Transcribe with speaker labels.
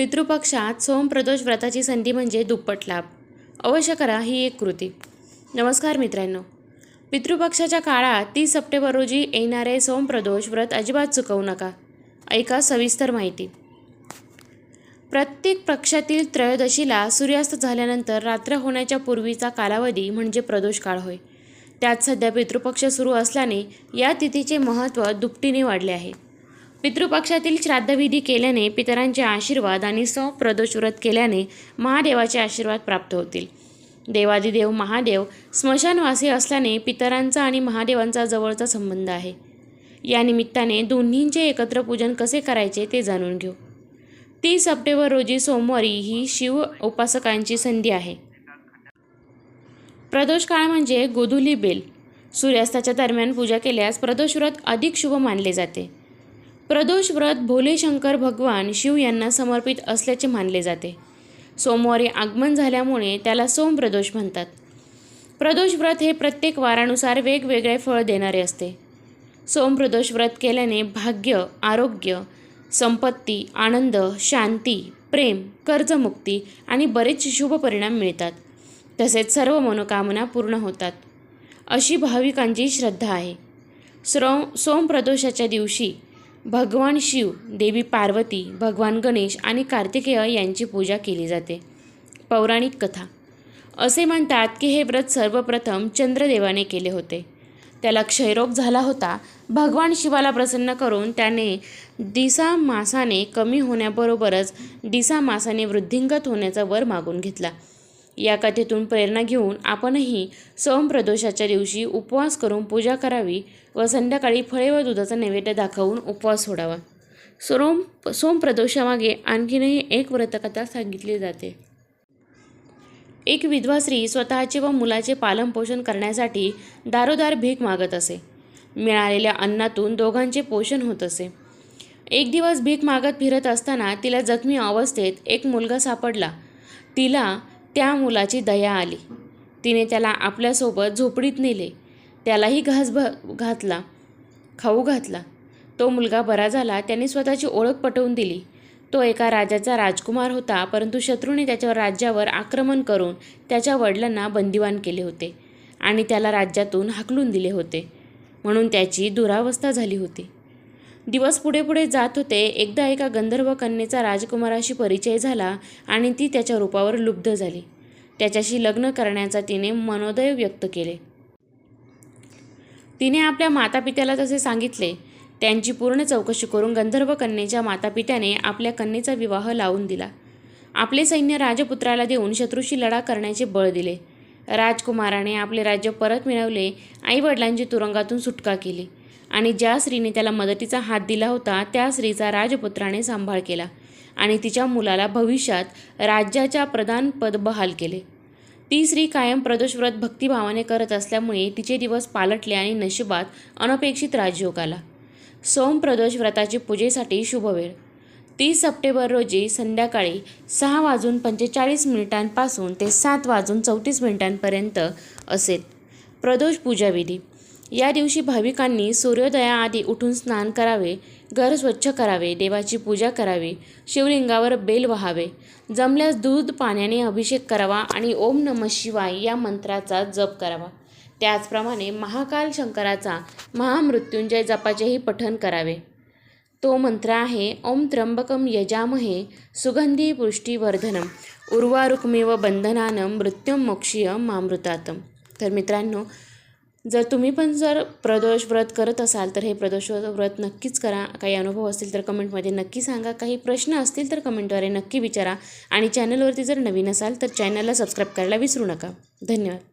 Speaker 1: पितृपक्षात सोमप्रदोष व्रताची संधी म्हणजे दुप्पट लाभ. अवश्य करा ही एक कृती. नमस्कार मित्रांनो. पितृपक्षाच्या काळात तीस सप्टेंबर रोजी येणारे सोमप्रदोष व्रत अजिबात चुकवू नका. ऐका सविस्तर माहिती. प्रत्येक पक्षातील त्रयोदशीला सूर्यास्त झाल्यानंतर रात्र होण्याच्या पूर्वीचा कालावधी म्हणजे प्रदोष काळ होय. त्यात सध्या पितृपक्ष सुरू असल्याने या तिथीचे महत्त्व दुपटीने वाढले आहे. पितृपक्षातील श्राद्धविधी केल्याने पितरांचे आशीर्वाद आणि सप्रदोष व्रत केल्याने महादेवाचे आशीर्वाद प्राप्त होतील. देवादिदेव महादेव स्मशानवासी असल्याने पितरांचा आणि महादेवांचा जवळचा संबंध आहे. या निमित्ताने दोन्हींचे एकत्र पूजन कसे करायचे ते जाणून घेऊ. तीस सप्टेंबर रोजी सोमवारी ही शिव उपासकांची संधी आहे. प्रदोष काळ म्हणजे गोधुली बेल. सूर्यास्ताच्या दरम्यान पूजा केल्यास प्रदोष व्रत अधिक शुभ मानले जाते. प्रदोष व्रत भोलेशंकर भगवान शिव यांना समर्पित असल्याचे मानले जाते. सोमवारी आगमन झाल्यामुळे त्याला सोमप्रदोष म्हणतात. प्रदोष व्रत हे प्रत्येक वारानुसार वेगवेगळे फळ देणारे असते. सोमप्रदोष व्रत केल्याने भाग्य आरोग्य संपत्ती आनंद शांती प्रेम कर्जमुक्ती आणि बरेच शुभ परिणाम मिळतात. तसेच सर्व मनोकामना पूर्ण होतात. अशी भाविकांची श्रद्धा आहे. श्रो सोमप्रदोषाच्या दिवशी भगवान शिव देवी पार्वती भगवान गणेश आणि कार्तिकेय यांची पूजा केली जाते. पौराणिक कथा. असे म्हणतात की हे व्रत सर्वप्रथम चंद्रदेवाने केले होते. त्याला क्षयरोग झाला होता. भगवान शिवाला प्रसन्न करून त्याने दिसा मासाने कमी होण्याबरोबरच दिसा मासाने वृद्धिंगत होण्याचा वर मागून घेतला. या कथेतून प्रेरणा घेऊन आपणही सोमप्रदोषाच्या दिवशी उपवास करून पूजा करावी व संध्याकाळी फळे व दुधाचा नैवेद्य दाखवून उपवास सोडावा. सोम सोमप्रदोषामागे आणखीनही एक व्रतकथा सांगितली जाते. एक विधवा स्त्री स्वतःचे व मुलाचे पालनपोषण करण्यासाठी दारोदार भीक मागत असे. मिळालेल्या अन्नातून दोघांचे पोषण होत असे. एक दिवस भीक मागत फिरत असताना तिला जखमी अवस्थेत एक मुलगा सापडला. तिला त्या मुलाची दया आली. तिने त्याला आपल्यासोबत झोपडीत नेले. त्यालाही घास भ घातला खाऊ घातला. तो मुलगा बरा झाला त्याने स्वतःची ओळख पटवून दिली. तो एका राजाचा राजकुमार होता परंतु शत्रूने त्याच्या राज्यावर आक्रमण करून त्याच्या वडिलांना बंदिवान केले होते आणि त्याला राज्यातून हाकलून दिले होते. म्हणून त्याची दुरावस्था झाली होती. दिवस पुढे पुढे जात होते एकदा एका गंधर्व कन्येचा राजकुमाराशी परिचय झाला आणि ती त्याच्या रूपावर लुब्ध झाली. त्याच्याशी लग्न करण्याचा तिने मनोदय व्यक्त केले. तिने आपल्या मातापित्याला तसे सांगितले त्यांची पूर्ण चौकशी करून गंधर्व कन्येच्या मातापित्याने आपल्या कन्येचा विवाह लावून दिला. आपले सैन्य राजपुत्राला देऊन शत्रूशी लढा करण्याचे बळ दिले. राजकुमाराने आपले राज्य परत मिळवले आईवडिलांची तुरुंगातून सुटका केली. आणि ज्या स्त्रीने त्याला मदतीचा हात दिला होता त्या स्त्रीचा राजपुत्राने सांभाळ केला आणि तिच्या मुलाला भविष्यात राज्याच्या प्रधान पद बहाल केले. ती स्त्री कायम प्रदोषव्रत भक्तिभावाने करत असल्यामुळे तिचे दिवस पालटले आणि नशिबात अनपेक्षित राजयोग आला. सोमप्रदोष व्रताची पूजेसाठी शुभवेळ तीस सप्टेंबर रोजी संध्याकाळी सहा वाजून पंचेचाळीस मिनिटांपासून ते सात वाजून चौतीस मिनिटांपर्यंत असेल. प्रदोष पूजाविधी. या दिवशी भाविकांनी सूर्योदयाआधी उठून स्नान करावे घर स्वच्छ करावे देवाची पूजा करावी शिवलिंगावर बेल व्हावे. जमल्यास दूध पाण्याने अभिषेक करावा आणि ओम नम शिवाय या मंत्राचा जप करावा. त्याचप्रमाणे महाकाल शंकराचा महामृत्युंजय जपाचेही पठन करावे. तो मंत्र आहे ओम त्र्यंबकम यजामहे सुगंधी पुष्टीवर्धनम उर्वारुक्मेव बंधनानं मृत्युम मोक्षीय मामृतातम. तर मित्रांनो जर तुम्ही पण जर प्रदोष व्रत करत असाल तर हे प्रदोष व्रत नक्कीच करा. काही अनुभव असतील तर कमेंटमध्ये नक्की सांगा. काही प्रश्न असतील तर कमेंटद्वारे नक्की विचारा. आणि चॅनलवरती जर नवीन असाल तर चॅनलला सबस्क्राईब करायला विसरू नका. धन्यवाद.